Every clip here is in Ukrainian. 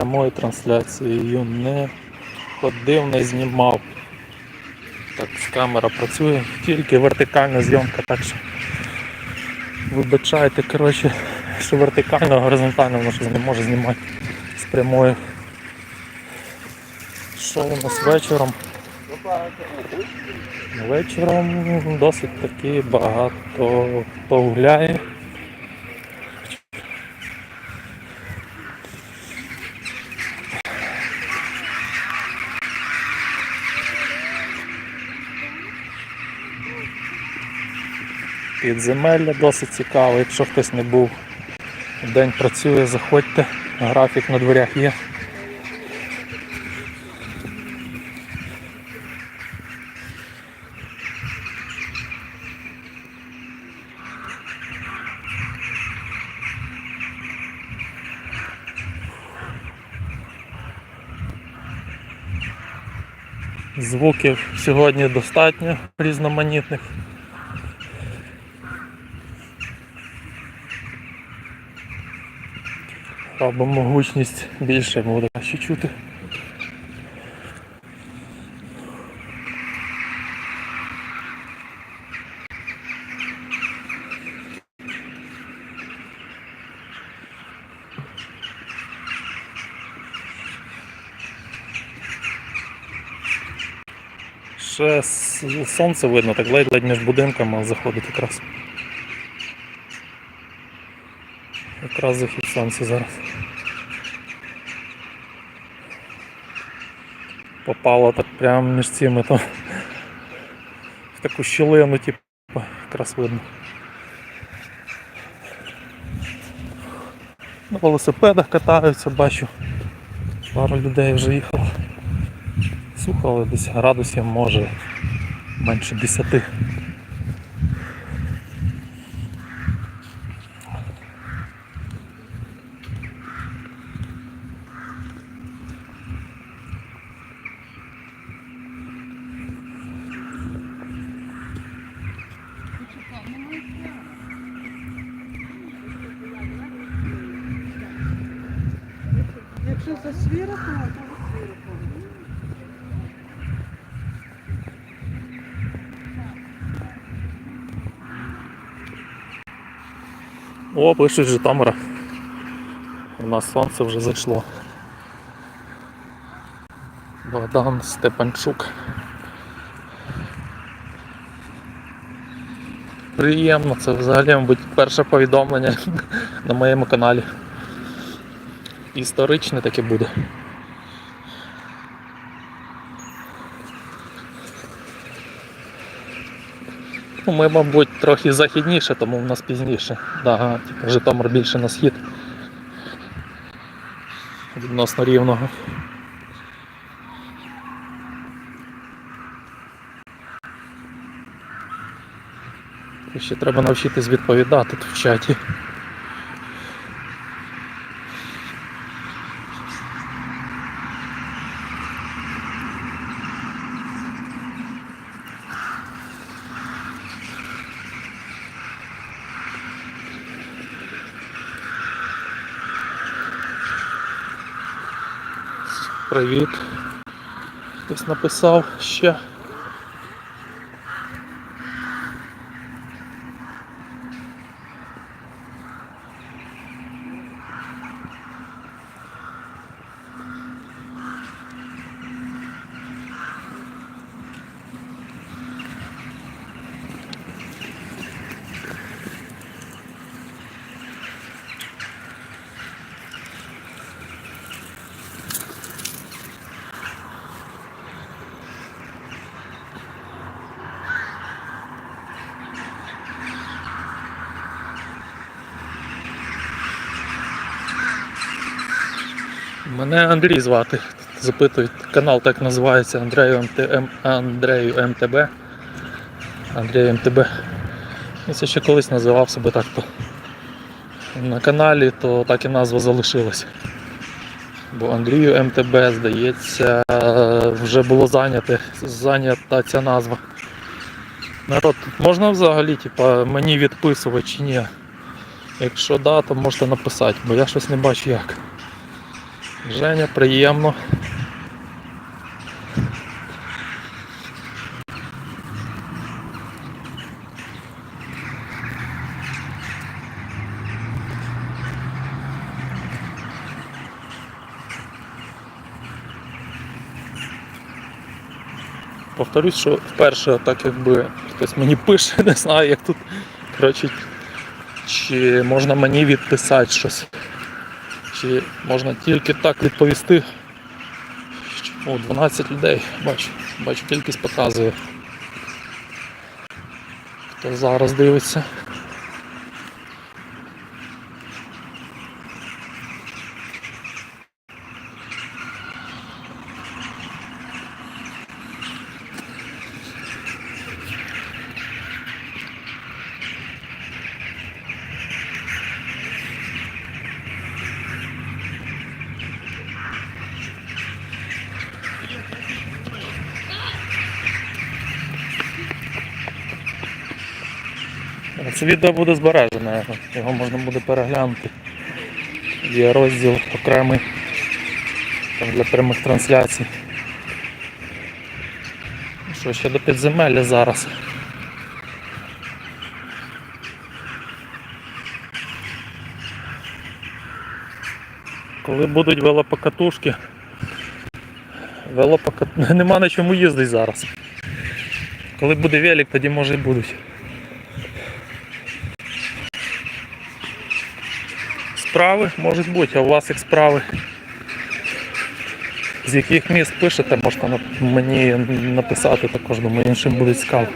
прямою трансляцією не ходив, не знімав. Так, камера працює, тільки вертикальна зйомка, так що вибачайте, коротше, що вертикально, а горизонтально воно щось не може знімати з прямою. Що у нас вечором? Вечором досить таки багато хто гуляє. Підземелля досить цікаве, якщо хтось не був. День працює, заходьте, графік на дверях є. Звуків сьогодні достатньо різноманітних. Робимо гучність більше, буде краще чути. Ще сонце видно, так ледь-ледь між будинками заходить якраз. Якраз захід сонця зараз. Попало так прямо між цими там в таку щілину, типу, якраз видно. На велосипедах катаються, бачу. Пару людей вже їхало. Сухо, десь градусів може менше 10. Це свіроко, то свіроко. О, пишуть Житомира. У нас сонце вже зайшло. Богдан Степанчук. Приємно, це взагалі, мабуть, перше повідомлення на моєму каналі. Історичне таке буде. Ну, ми, мабуть, трохи західніше, тому в нас пізніше. Да, типу, Житомир більше на схід. Відносно рівного. Ще треба навчитись відповідати тут в чаті. Привіт. Хтось написав ще. Мене Андрій звати. Запитують, канал так називається Андрею, МТ, Андрею МТБ. Андрій МТБ. І це ще колись називав себе так то. На каналі, то так і назва залишилась. Бо Андрію МТБ, здається, вже було зайняте, зайнята ця назва. Народ, можна взагалі типа, мені відписувати чи ні? Якщо да, то можете написати, бо я щось не бачу як. Женя, приємно. Повторюсь, що вперше так якби хтось мені пише, не знаю, як тут. Коротше, чи можна мені відписати щось. Чи можна тільки так відповісти? О, 12 людей. Бачу, бачу, кількість показує. Хто зараз дивиться? Це відео буде збережене, його можна буде переглянути. Є розділ окремий для прямих трансляцій. Ну Що ще до підземелля зараз? Коли будуть велопокатушки, велопокат... нема на чому їздити зараз. Коли буде велик, тоді може і будуть. Справи можуть бути, а у вас як справи? З яких міст пишете, можете мені написати також, думаю, іншим буде цікаво.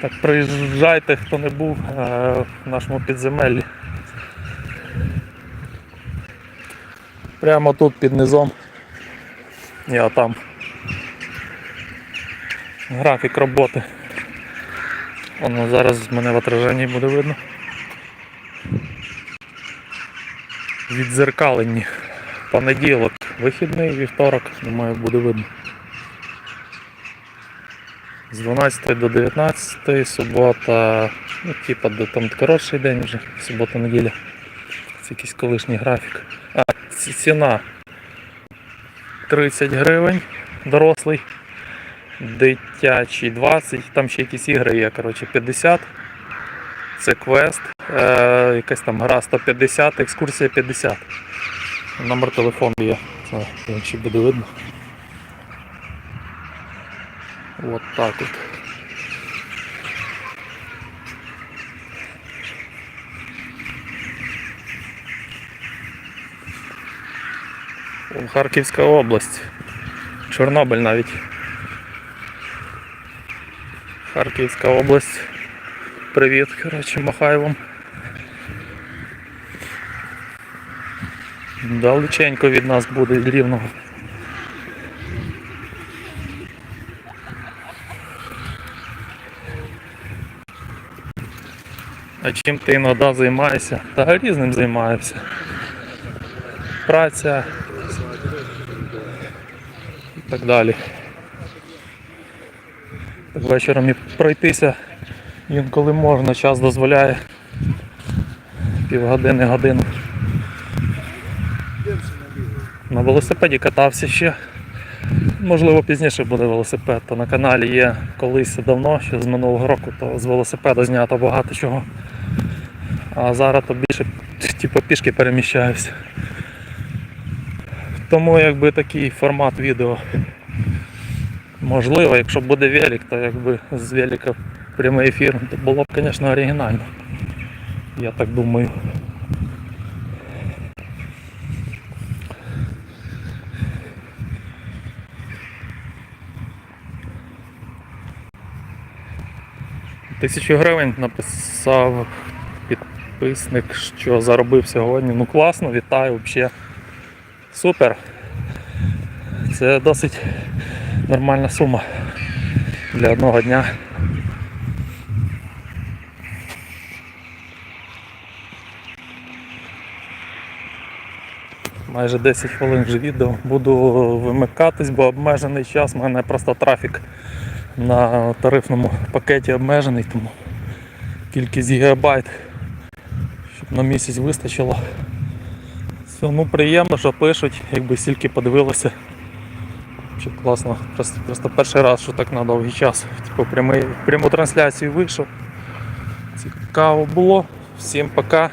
Так, приїжджайте, хто не був е, в нашому підземеллі. Прямо тут під низом. Я там. Графік роботи. Воно зараз мене в отраженні буде видно. Відзеркалені. Понеділок, вихідний, вівторок, думаю, буде видно. З 12 до 19, субота, ну, типа, там коротший день вже, субота-неділя. Це якийсь колишній графік. А, ціна 30 гривень дорослий, дитячий 20, там ще якісь ігри є, коротше, 50. Це квест, е, якась там гра 150, екскурсія 50. Номер телефону є. Чи буде видно. От так от. Харківська область. Чорнобиль навіть. Харківська область. Привіт, коротше, махаю вам. Далеченько від нас буде від рівного. А чим ти іноді займаєшся? Та різним займаюся. Праця так далі. Вечором і пройтися інколи можна, час дозволяє. Півгодини, годину. На велосипеді катався ще. Можливо, пізніше буде велосипед, то на каналі є колись давно, ще з минулого року, то з велосипеда знято багато чого. А зараз то більше типу, пішки переміщаюся. Тому якби такий формат відео. Можливо, якщо буде велик, то якби з велика прямий ефір, то було б, звісно, оригінально. Я так думаю. Тисячу гривень написав підписник, що заробив сьогодні. Ну класно, вітаю взагалі. Супер. Це досить нормальна сума для одного дня. майже 10 хвилин вже відео. Буду вимикатись, бо обмежений час. У мене просто трафік на тарифному пакеті обмежений, тому кількість гігабайт, щоб на місяць вистачило. Все, ну приємно, що пишуть, якби стільки подивилося. Класно, просто, просто перший раз, що так на довгий час. Типу прямий, пряму трансляцію вийшов. Цікаво було. Всім пока.